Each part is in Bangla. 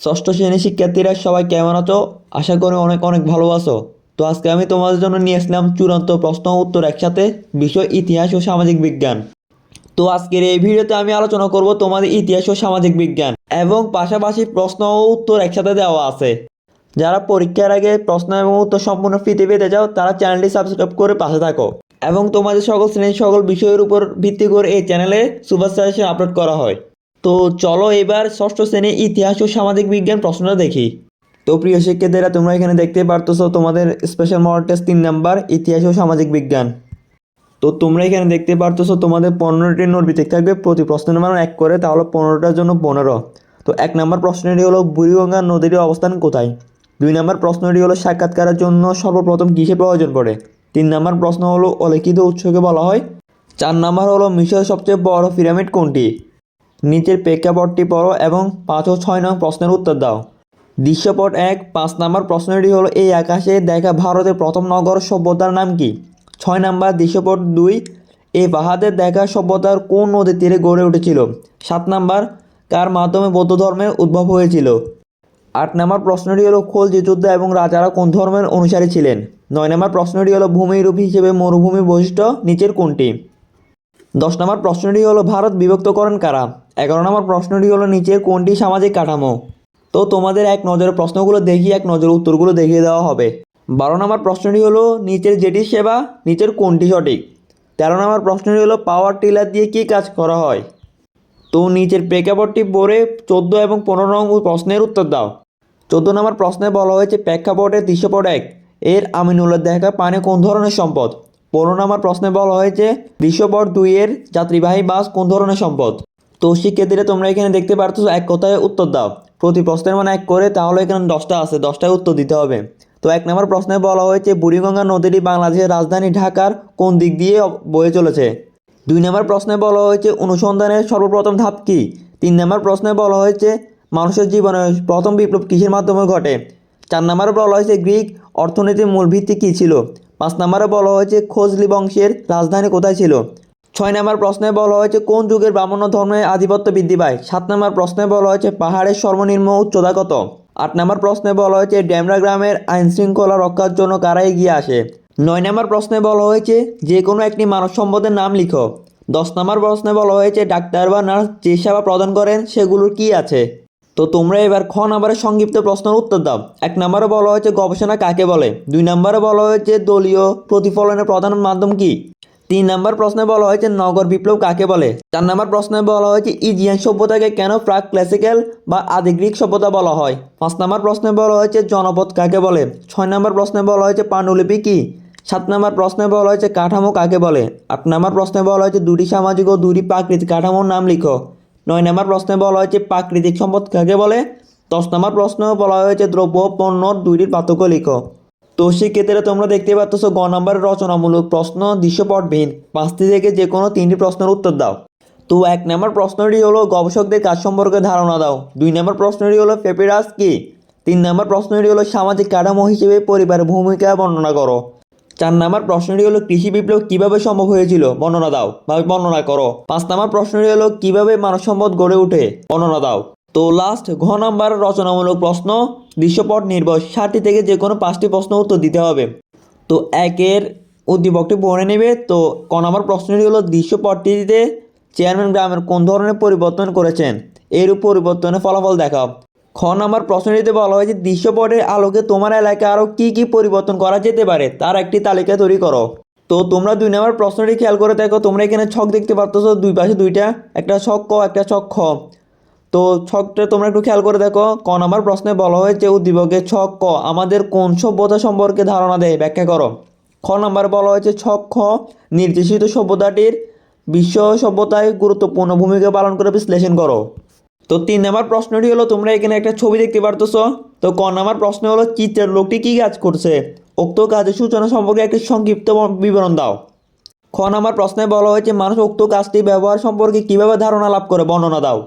ষষ্ঠ শ্রেণির শিক্ষার্থীরা সবাই কেমন আছো? আশা করি অনেক অনেক ভালো আছো। তো আজকে আমি তোমাদের জন্য নিয়ে আসলাম চূড়ান্ত প্রশ্ন উত্তর একসাথে, বিষয়, ইতিহাস ও সামাজিক বিজ্ঞান। তো আজকের এই ভিডিওতে আমি আলোচনা করব তোমাদের ইতিহাস ও সামাজিক বিজ্ঞান এবং পাশাপাশি প্রশ্ন ও উত্তর একসাথে দেওয়া আছে। যারা পরীক্ষার আগে প্রশ্ন এবং উত্তর সম্পূর্ণ ফ্রিতে পেতে চাও, তারা চ্যানেলটি সাবস্ক্রাইব করে পাশে থাকো এবং তোমাদের সকল শ্রেণির সকল বিষয়ের উপর ভিত্তি করে এই চ্যানেলে সুপার সাজেশন আপলোড করা হয়। তো চলো এবার ষষ্ঠ শ্রেণির ইতিহাস ও সামাজিক বিজ্ঞান প্রশ্নটা দেখি। তো প্রিয় শিক্ষার্থীরা, তোমরা এখানে দেখতে পারতেছো তোমাদের স্পেশাল মডেল টেস্ট তিন নাম্বার, ইতিহাস ও সামাজিক বিজ্ঞান। তো তোমরা এখানে দেখতে পারতেছো তোমাদের পনেরোটি নোট ভিত্তিক থাকবে, প্রতি প্রশ্নের মান এক করে, তাহলে পনেরোটার জন্য পনেরো। তো এক নম্বর প্রশ্নটি হলো, বুড়িগঙ্গা নদীর অবস্থান কোথায়? দুই নম্বর প্রশ্নটি হলো, সাক্ষাৎকারের জন্য সর্বপ্রথম কিসে প্রয়োজন পড়ে? তিন নম্বর প্রশ্ন হলো, অলিখিত উৎসকে বলা হয়? চার নম্বর হলো, মিশরের সবচেয়ে বড় পিরামিড কোনটি? নিচের প্রেক্ষাপটটি পড়ো এবং পাঁচ ও ছয় নং প্রশ্নের উত্তর দাও। দৃশ্যপট এক, পাঁচ নম্বর প্রশ্নটি হলো, এই আকাশে দেখা ভারতের প্রথম নগর সভ্যতার নাম কি? ছয় নম্বর দৃশ্যপট দুই এই পাহাড়ের দেখা সভ্যতার কোন নদীর তীরে গড়ে উঠেছিল? সাত নম্বর, কার মাধ্যমে বৌদ্ধ ধর্মের উদ্ভব হয়েছিল? আট নম্বর প্রশ্নটি হলো খোলজি যুদ্ধ এবং রাজারা কোন ধর্মের অনুসারী ছিলেন? নয় নম্বর প্রশ্নটি হলো, ভূমিরূপ হিসেবে মরুভূমি বৈশিষ্ট্য নিচের কোনটি? দশ নম্বর প্রশ্নটি হলো, ভারত বিভক্ত করেন কারা? এগারো নম্বর প্রশ্নটি হলো নিচের কোনটি সামাজিক কাঠামো? তো তোমাদের এক নজরে প্রশ্নগুলো দেখিয়ে এক নজরে উত্তরগুলো দেখিয়ে দেওয়া হবে। বারো নম্বর প্রশ্নটি হলো, নিচের যেটি সেবা, নিচের কোনটি সঠিক? তেরো নম্বর প্রশ্নটি হলো পাওয়ার টিলার দিয়ে কী কাজ করা হয়? তো নিচের প্রেক্ষাপটটি পড়ে চোদ্দ এবং পনেরো নং প্রশ্নের উত্তর দাও। চোদ্দ নম্বর প্রশ্নে বলা হয়েছে প্রেক্ষাপটের দৃশ্যপট এক। এর আমিনুলের দেখা পানি কোন ধরনের সম্পদ? পনেরো নম্বর প্রশ্নে বলা হয়েছে দৃশ্যপট দুই এর যাত্রীবাহী বাস কোন ধরনের সম্পদ? তো শিক্ষার্থীরা তোমরা এখানে দেখতে পারছ এক কথায় উত্তর দাও। প্রতি প্রশ্নের মানে এক করে, তাহলে এখানে দশটা আছে, দশটায় উত্তর দিতে হবে। তো এক নম্বর প্রশ্নে বলা হয়েছে, বুড়িগঙ্গা নদীটি বাংলাদেশের রাজধানী ঢাকার কোন দিক দিয়ে বয়ে চলেছে? দুই নম্বর প্রশ্নে বলা হয়েছে, অনুসন্ধানের সর্বপ্রথম ধাপ কী? তিন নম্বর প্রশ্নে বলা হয়েছে, মানুষের জীবনে প্রথম বিপ্লব কিসের মাধ্যমে ঘটে? চার নম্বরে বলা হয়েছে, গ্রিক অর্থনীতির মূল ভিত্তি কী ছিল? পাঁচ নম্বরে বলা হয়েছে খোজলি বংশের রাজধানী কোথায় ছিল? ছয় নম্বর প্রশ্নে বলা হয়েছে কোন যুগের ব্রাহ্মণ্য ধর্মের আধিপত্য বৃদ্ধি পায়? সাত নম্বর প্রশ্নে বলা হয়েছে পাহাড়ের সর্বনিম্ন উচ্চতা কত? আট নম্বর প্রশ্নে বলা হয়েছে ড্যামরা গ্রামের আইন শৃঙ্খলা রক্ষার জন্য কারা এগিয়ে আসে? নয় নম্বর প্রশ্নে বলা হয়েছে যে কোনো একটি মানব সম্পদের নাম লিখো। দশ নম্বর প্রশ্নে বলা হয়েছে ডাক্তার বা নার্স যে সেবা প্রদান করেন সেগুলোর কি আছে? তো তোমরা এবার খ নম্বরের সংক্ষিপ্ত প্রশ্নের উত্তর দাও। এক নম্বরে বলা হয়েছে গবেষণা কাকে বলে? দুই নম্বরে বলা হয়েছে দলীয় প্রতিফলনের প্রধান মাধ্যম কি? তিন নম্বর প্রশ্নে বলা হয়েছে নগর বিপ্লব কাকে বলে? চার নম্বর প্রশ্নে বলা হয়েছে ইজিয়ান সভ্যতাকে কেন প্রাক ক্লাসিক্যাল বা আদি গ্রিক সভ্যতা বলা হয়? পাঁচ নম্বর প্রশ্নে বলা হয়েছে জনপদ কাকে বলে? ছয় নম্বর প্রশ্নে বলা হয়েছে পাণ্ডুলিপি কি? সাত নম্বর প্রশ্নে বলা হয়েছে কাঠামো কাকে বলে? আট নম্বর প্রশ্নে বলা হয়েছে দুটি সামাজিক ও দুটি প্রাকৃতিক কাঠামোর নাম লিখো। নয় নম্বর প্রশ্নে বলা হয়েছে, প্রাকৃতিক সম্পদ কাকে বলে? দশ নম্বর প্রশ্ন বলা হয়েছে, দ্রব্য, পণ্য, দুইটির পার্থক্য লিখো। তো সেক্ষেত্রে তোমরা দেখতে পাচ্ছ, গ নম্বরের রচনামূলক প্রশ্ন দৃশ্যপটবিহীন। পাঁচটি থেকে যে কোনো তিনটি প্রশ্নের উত্তর দাও। তো এক নম্বর প্রশ্নটি হলো, গবেষকদের কাজ সম্পর্কে ধারণা দাও। দুই নম্বর প্রশ্নটি হলো, পেপিরাস কি? তিন নম্বর প্রশ্নটি হলো, সামাজিক কাঠামো হিসেবে পরিবারের ভূমিকা বর্ণনা করো। চার নম্বর প্রশ্নটি হলো, কৃষি বিপ্লব কীভাবে সম্ভব হয়েছিল? বর্ণনা দাও বা বর্ণনা করো। পাঁচ নম্বর প্রশ্নটি হলো, কীভাবে মানব সম্পদ গড়ে ওঠে বর্ণনা দাও। তো লাস্ট ঘ নম্বর রচনামূলক প্রশ্ন। দৃশ্যপট নির্ভর। ষাটটি থেকে যে কোনো পাঁচটি প্রশ্ন উত্তর দিতে হবে। তো একের উদ্দীপকটি পড়ে নেবে। তো ক নম্বর প্রশ্নটি হলো দৃশ্যপটটিতে চেয়ারম্যান গ্রামের কোন ধরনের পরিবর্তন করেছেন? এর পরিবর্তনের ফলাফল দেখাও। খ নম্বর প্রশ্নটিতে বলা হয়েছে, দৃশ্যপটের আলোকে তোমার এলাকায় আরও কী কী পরিবর্তন করা যেতে পারে? তার একটি তালিকা তৈরি করো। তো তোমরা দুই নম্বর প্রশ্নটি খেয়াল করে দেখো, তোমরা এখানে ছক দেখতে পাচ্ছ দুই পাশে দুইটা, একটা ছক ক, একটা ছক খ। তো ছকটা তোমরা একটু খেয়াল করে দেখো, ক নম্বর প্রশ্নে বলা হয়েছে, উদ্দীপকের ছক ক, আমাদের কোন সভ্যতা সম্পর্কে ধারণা দেয়? ব্যাখ্যা করো। খ নম্বর বলা হয়েছে, ছক খ, নির্দেশিত সভ্যতাটির বিশ্ব সভ্যতায় গুরুত্বপূর্ণ ভূমিকা পালন করে বিশ্লেষণ করো। তো তিন নম্বর প্রশ্নটি হলো, তোমরা এখানে একটা ছবি দেখতে পারতেছো। তো ক নম্বর প্রশ্ন হলো, চিত্রের লোকটি কী কাজ করছে? উক্ত কাজের সূচনা সম্পর্কে একটি সংক্ষিপ্ত বিবরণ দাও। খ নম্বর প্রশ্নে বলা হয়েছে, মানুষ উক্ত কাজটি ব্যবহার সম্পর্কে কীভাবে ধারণা লাভ করে? বর্ণনা দাও।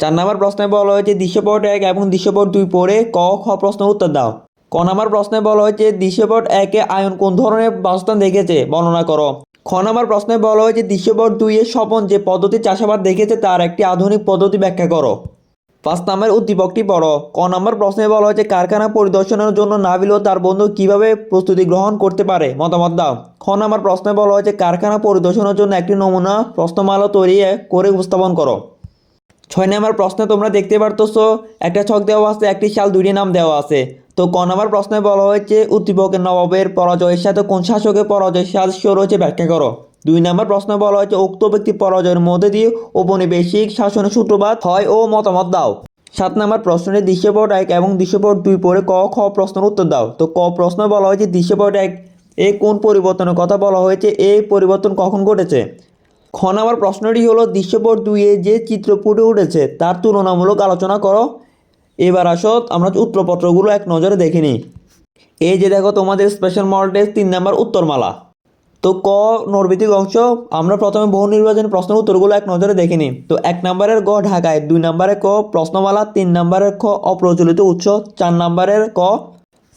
চার নম্বর প্রশ্নে বলা হয়েছে, দৃশ্যপট এক এবং দৃশ্যপট দুই পড়ে ক, খ প্রশ্নের উত্তর দাও। ক নম্বর প্রশ্নে বলা হয়েছে, দৃশ্যপট একে আয়ন কোন ধরনের বাসস্থান দেখেছে? বর্ণনা করো। খ নম্বর প্রশ্নে বলা হয়েছে, দৃশ্যপট দুই এর স্বপন যে পদ্ধতি চাষাবাদ দেখেছে তার একটি আধুনিক পদ্ধতি ব্যাখ্যা করো। পাঁচ নাম্বার উদ্দীপকটি পড়ো। ক নম্বর প্রশ্নে বলা হয়েছে, কারখানা পরিদর্শনের জন্য নাবিল ও তার বন্ধু কীভাবে প্রস্তুতি গ্রহণ করতে পারে? মতামত দাও। খ নম্বর প্রশ্নে বলা হয়েছে, কারখানা পরিদর্শনের জন্য একটি নমুনা প্রশ্নমালা তৈরি করে উপস্থাপন করো। ছয় নম্বর প্রশ্নে তোমরা দেখতে পারতেছো, একটা ছক দেওয়া আছে, একটি সাল দুইটি নাম দেওয়া আছে। তো ক নম্বর প্রশ্নে বলা হয়েছে উদ্দীপকের নবাবের পরাজয়ের সাথে কোন শাসকের পরাজয়ের সাদৃশ্য রয়েছে ব্যাখ্যা করো। দুই নম্বর প্রশ্নে বলা হয়েছে, উক্ত ব্যক্তি পরাজয়ের মধ্যে দিয়ে ঔপনিবেশিক শাসনের সূত্রপাত হয় ও মতামত দাও। সাত নম্বর প্রশ্নটি দৃশ্যপট এক এবং দৃশ্যপট দুই পরে ক, খ প্রশ্নের উত্তর দাও। তো ক প্রশ্ন বলা হয়েছে, দৃশ্যপট এক এ কোন পরিবর্তনের কথা বলা হয়েছে এই পরিবর্তন কখন ঘটেছে? খ নম্বর প্রশ্নটি হলো, দৃশ্যপট দুইয়ে যে চিত্র ফুটে উঠেছে, তার তুলনামূলক আলোচনা করো। এবার আসো, আমরা উত্তরপত্রগুলো এক নজরে দেখে নিই। এই যে দেখো তোমাদের স্পেশাল মডেল টেস্ট, তিন নম্বর উত্তরমালা। তো ক নৈর্বিতিক অংশ, আমরা প্রথমে বহু নির্বাচনী প্রশ্নের উত্তরগুলো এক নজরে দেখে নিই। তো এক নম্বরের গ ঢাকায়, দুই নম্বরে ক প্রশ্নমালা, তিন নম্বরের খ অপ্রচলিত উৎস, চার নম্বরের ক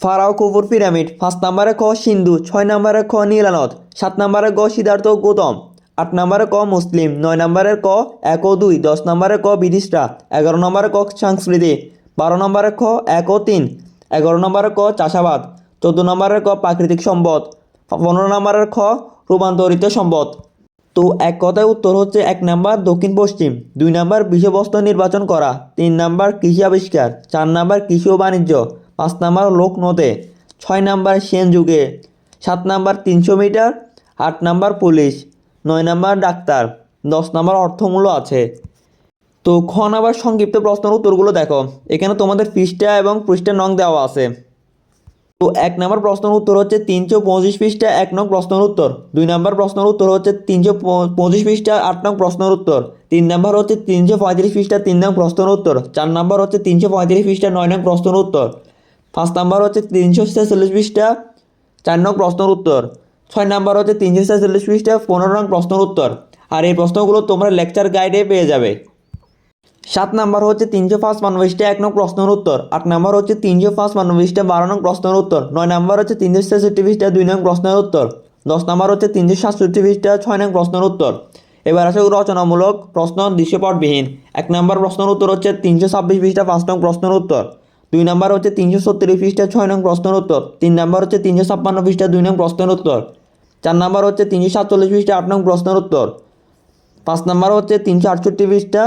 ফারাও কুপুর পিরামিড, পাঁচ নম্বরে ক সিন্ধু, ছয় নম্বরে খ নীলানদ সাত নম্বরে গ সিদ্ধার্থ গৌতম, আট নম্বরে ক মুসলিম, নয় নম্বরে ক এক ও দুই, দশ নম্বরে ক বিধিষ্ঠা, এগারো নম্বরে ক সংস্কৃতি বারো নম্বরে খ এক ও তিন। এগারো নম্বরে ক, চাষাবাদ। চোদ্দ নম্বরের ক, প্রাকৃতিক সম্পদ। পনেরো নম্বরের খ, রূপান্তরিত সম্পদ। তো এক কথায় উত্তর হচ্ছে এক নাম্বার দক্ষিণ পশ্চিম, দুই নাম্বার বিষয়বস্তু নির্বাচন করা, তিন নাম্বার কৃষি আবিষ্কার, চার নাম্বার কৃষি ও বাণিজ্য, পাঁচ নাম্বার লোক নদে ছয় নাম্বার সেন যুগে, সাত নাম্বার তিনশো মিটার, আট নাম্বার পুলিশ, নয় নাম্বার ডাক্তার, দশ নাম্বার অর্থমূল্য আছে। তো খ নাম্বার সংক্ষিপ্ত প্রশ্নের উত্তরগুলো দেখো। এখানে তোমাদের পৃষ্ঠা এবং পৃষ্ঠা নং দেওয়া আছে। তো এক নম্বর প্রশ্নের উত্তর হচ্ছে তিনশো পঁচিশ পৃষ্ঠা, এক নং প্রশ্নের উত্তর। দুই নম্বর প্রশ্নের উত্তর হচ্ছে তিনশো পঁচিশ পৃষ্ঠা, আট নং প্রশ্নের উত্তর। তিন নম্বর হচ্ছে তিনশো পঁয়ত্রিশ পৃষ্ঠা, তিন নং প্রশ্নের উত্তর। চার নম্বর হচ্ছে তিনশো পঁয়ত্রিশ পৃষ্ঠা, নয় নং প্রশ্নের উত্তর। পাঁচ নম্বর হচ্ছে তিনশো ছেচল্লিশ পৃষ্ঠা, চার নং প্রশ্নের উত্তর। ছয় নম্বর হচ্ছে তিনশো ছেচল্লিশ পৃষ্ঠা, পনেরো নং প্রশ্নের উত্তর। আর এই প্রশ্নগুলো তোমরা লেকচার গাইডে পেয়ে যাবে। সাত নাম্বার হচ্ছে তিনশো পাঁচ পৃষ্ঠা এক নং প্রশ্নের উত্তর, আট নাম্বার হচ্ছে তিনশো পাঁচ পৃষ্ঠা বারো নং প্রশ্নের উত্তর, নয় নাম্বার হচ্ছে তিনশো ছেষট্টি পৃষ্ঠা দুই নং প্রশ্নের উত্তর, দশ নাম্বার হচ্ছে তিনশো সাতষট্টি পৃষ্ঠা ছয় নং প্রশ্নের উত্তর। এবার আসে রচনামূলক প্রশ্ন দৃশ্যপটবিহীন, এক নাম্বার প্রশ্নের উত্তর হচ্ছে তিনশো ছাব্বিশ পৃষ্ঠা পাঁচ নং প্রশ্নের উত্তর, দুই নাম্বার হচ্ছে তিনশো সত্তর পৃষ্ঠা ছয় নং প্রশ্নের উত্তর, তিন নাম্বার হচ্ছে তিনশো ছাপ্পান্ন পৃষ্ঠা দুই নং প্রশ্নের উত্তর, চার নাম্বার হচ্ছে তিনশো সাতচল্লিশ পৃষ্ঠা আট নং প্রশ্নের উত্তর, পাঁচ নাম্বার হচ্ছে তিনশো আটষট্টি পৃষ্ঠা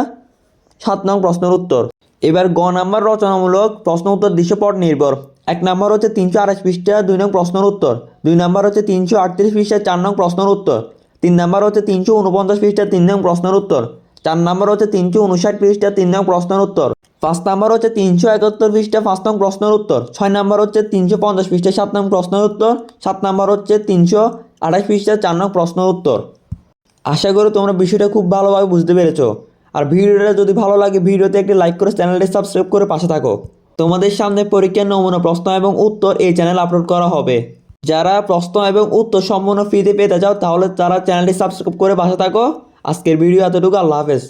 সাত নং প্রশ্নের উত্তর। এবার গ নাম্বার রচনামূলক প্রশ্ন উত্তর দৃশ্যপট নির্ভর। এক নাম্বার হচ্ছে তিনশো আঠাশ পৃষ্ঠা, দুই নং প্রশ্নের উত্তর। দুই নাম্বার হচ্ছে তিনশো আটত্রিশ পৃষ্ঠা, চার নং প্রশ্নের উত্তর। তিন নাম্বার হচ্ছে তিনশো উনপঞ্চাশ পৃষ্ঠা, তিন নং প্রশ্নের উত্তর। চার নাম্বার হচ্ছে তিনশো উনষাট পৃষ্ঠা, তিন নং প্রশ্নের উত্তর। পাঁচ নাম্বার হচ্ছে তিনশো একাত্তর পৃষ্ঠা, পাঁচ নং প্রশ্নের উত্তর। ছয় নাম্বার হচ্ছে তিনশো পঞ্চাশ পৃষ্ঠা, সাত নং প্রশ্নের উত্তর। সাত নাম্বার হচ্ছে তিনশো আঠাশ পৃষ্ঠা, চার নং প্রশ্নের উত্তর। আশা করি তোমরা বিষয়টা খুব ভালোভাবে বুঝতে পেরেছ। আর ভিডিওটা যদি ভালো লাগে, ভিডিওতে একটি লাইক করে চ্যানেলটি সাবস্ক্রাইব করে পাশে থাকো। তোমাদের সামনে পরীক্ষার নমুনা, প্রশ্ন এবং উত্তর এই চ্যানেল আপলোড করা হবে। যারা প্রশ্ন এবং উত্তর সম্পূর্ণ ফ্রিতে পেতে চাও, তাহলে তারা চ্যানেলটি সাবস্ক্রাইব করে পাশে থাকো। আজকের ভিডিও এতটুকু, আল্লাহ হাফেজ।